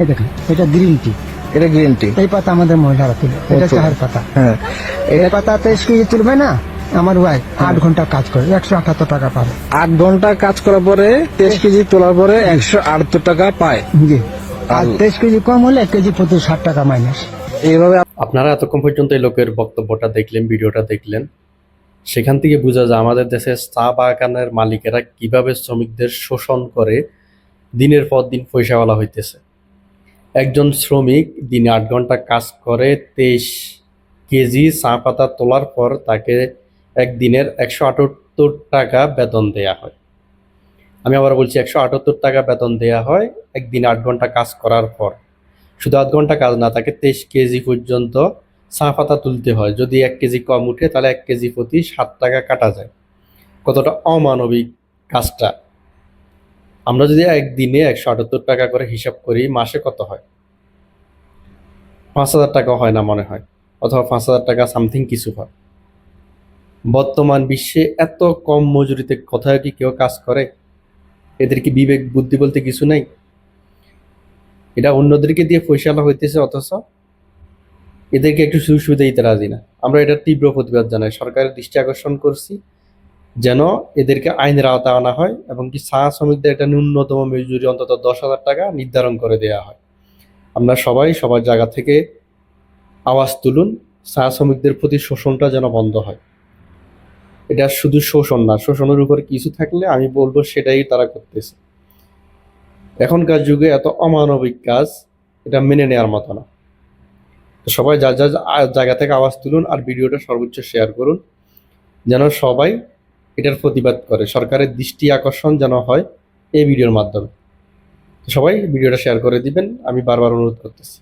এই দেখেন এটা গ্রিন টি এটা গ্রিন টি এই পাতা আমাদের মহিলারা তুলে এটা। চায়ের পাতা। হ্যাঁ। এই পাতা তেইশ কেজি তুলবে না? আমার ওয়াইফ আট ঘণ্টা কাজ করে একশো আঠাত্তর টাকা পাবে। আট ঘণ্টা কাজ করার পরে তেইশ কেজি তোলার পরে একশো আটাত্তর টাকা পায়। জি। আর তেইশ কেজি কম হলে এক কেজি প্রতি ষাট টাকা মাইনাস এইভাবে আপনারা এতক্ষণ পর্যন্ত এই লোকের বক্তব্যটা দেখলেন ভিডিওটা দেখলেন। সেখান থেকে বোঝা যায় আমাদের দেশের চা বাগানের মালিকেরা কীভাবে শ্রমিকদের শোষণ করে দিনের পর দিন পয়সাওয়ালা হইতেছে। একজন শ্রমিক দিনে আট ঘণ্টা কাজ করে, তেইশ কেজি চা পাতা তোলার পর তাকে একদিনের একশো আটাত্তর টাকা বেতন দেয়া হয়। আমি আবার বলছি, একশো আটাত্তর টাকা বেতন দেয়া হয় একদিন আট ঘণ্টা কাজ করার পর। শুধু আধ ঘণ্টা কাজ না, তাকে তেইশ কেজি পর্যন্ত চা পাতা তুলতে হয়। যদি এক কেজি কম উঠে, তাহলে এক কেজি প্রতি সাত টাকা কাটা যায়। কতটা অমানবিক কাজটা। আমরা যদি একদিনে একশো আটাত্তর টাকা করে হিসাব করি, মাসে কত হয়? পাঁচ হাজার টাকা হয় না মনে হয়, অথবা পাঁচ হাজার টাকা সামথিং কিছু হয়। বর্তমান বিশ্বে এত কম মজুরিতে কোথাও কি কেউ কাজ করে? এদের কি বিবেক বুদ্ধি বলতে কিছু নেই? এটা অন্যদেরকে দিয়ে পয়সালা হইতেছে অথচ এদেরকে একটু সুযোগ সুবিধা দিতে রাজি না। আমরা এটার তীব্র প্রতিবাদ জানাই। সরকারের দৃষ্টি আকর্ষণ করছি। যেন এদেরকে আইনের আওতা আনা হয় এবং কি চা শ্রমিকদের একটা ন্যূনতম মজুরি অন্তত দশ হাজার টাকা নির্ধারণ করে দেওয়া হয়। আমরা সবাই সবার জায়গা থেকে আওয়াজ তুলুন চা শ্রমিকদের প্রতি শোষণটা যেন বন্ধ হয়। এটা শুধু শোষণ না, শোষণের উপর কিছু থাকলে আমি বলব সেটাই তারা করতেছে। এখনকার যুগে এত অমানবিক কাজ, এটা মেনে নেওয়ার মতো না। সবাই যা যা জায়গা থেকে আওয়াজ তুলুন আর ভিডিওটা সর্বোচ্চ শেয়ার করুন, যেন সবাই এটার প্রতিবাদ করে। সরকারের দৃষ্টি আকর্ষণ যেন হয় এই ভিডিওর মাধ্যমে। সবাই ভিডিওটা শেয়ার করে দিবেন, আমি বারবার অনুরোধ করতেছি।